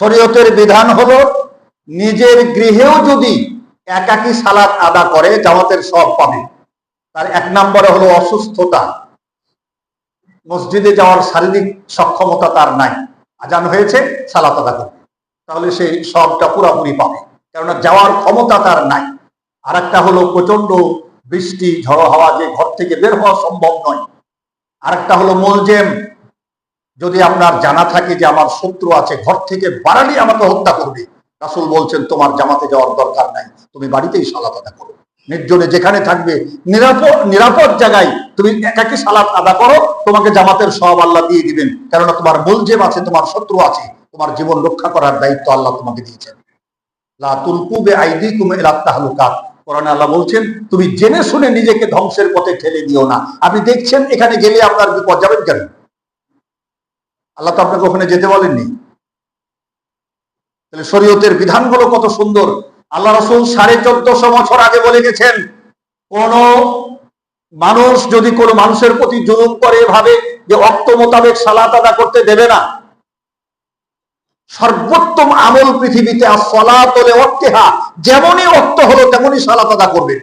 শরীয়তের বিধান হলো নিজের গৃহেও যদি একাকী সালাত আদা করে, জামাতের সব পাবে। তার এক নম্বরে হলো অসুস্থতা। মসজিদে যাওয়ার শারীরিক সক্ষমতা তার নাই। আজান হয়েছে, সালাত আদা করবে। তাহলে সেই সবটা পুরাপুরি পাবে। কেননা যাওয়ার ক্ষমতা তার নাই। আর একটা হলো প্রচণ্ড বৃষ্টি, ঝড়ো হাওয়া যে ঘর থেকে বের হওয়া সম্ভব নয়। আরেকটা হলো মোলজেম যদি আপনার জানা থাকে যে আমার শত্রু আছে, ঘর থেকে বাড়ালি আমাকে হত্যা করবে। রাসুল বলছেন, তোমার জামাতে যাওয়ার দরকার নাই। তুমি বাড়িতেই সালাত আদা করো। নির্জনে যেখানে থাকবে, নিরাপদ নিরাপদ জায়গায় তুমি একাকি সালাত আদা করো, তোমাকে জামাতের সব আল্লাহ দিয়ে দিবেন। কেননা তোমার মুলজেম আছে, তোমার শত্রু আছে, তোমার জীবন রক্ষা করার দায়িত্ব আল্লাহ তোমাকে দিয়েছেন। লা আল্লাহ বলছেন, তুমি জেনে শুনে নিজেকে ধ্বংসের পথে ঠেলে দিও না। আপনি দেখছেন, এখানে গেলে আপনার বিপদ যাবেন কেন? আল্লাহ তো আপনাকে ওখানে যেতে বলেননি। তাহলে শরীয়তের বিধানগুলো কত সুন্দর। আল্লাহ রসুল সাড়ে চোদ্দশো বছর আগে বলে গেছেন, কোন মানুষ যদি কোনো মানুষের প্রতি জুলুম করে ভাবে যে অক্ত মোতাবেক সালাত আদা করতে দেবে না, সর্বোত্তম আমল পৃথিবীতে আসলাতলে অর্থেহা যেমনই অর্থ হলো তেমনই সালাত আদা করবেন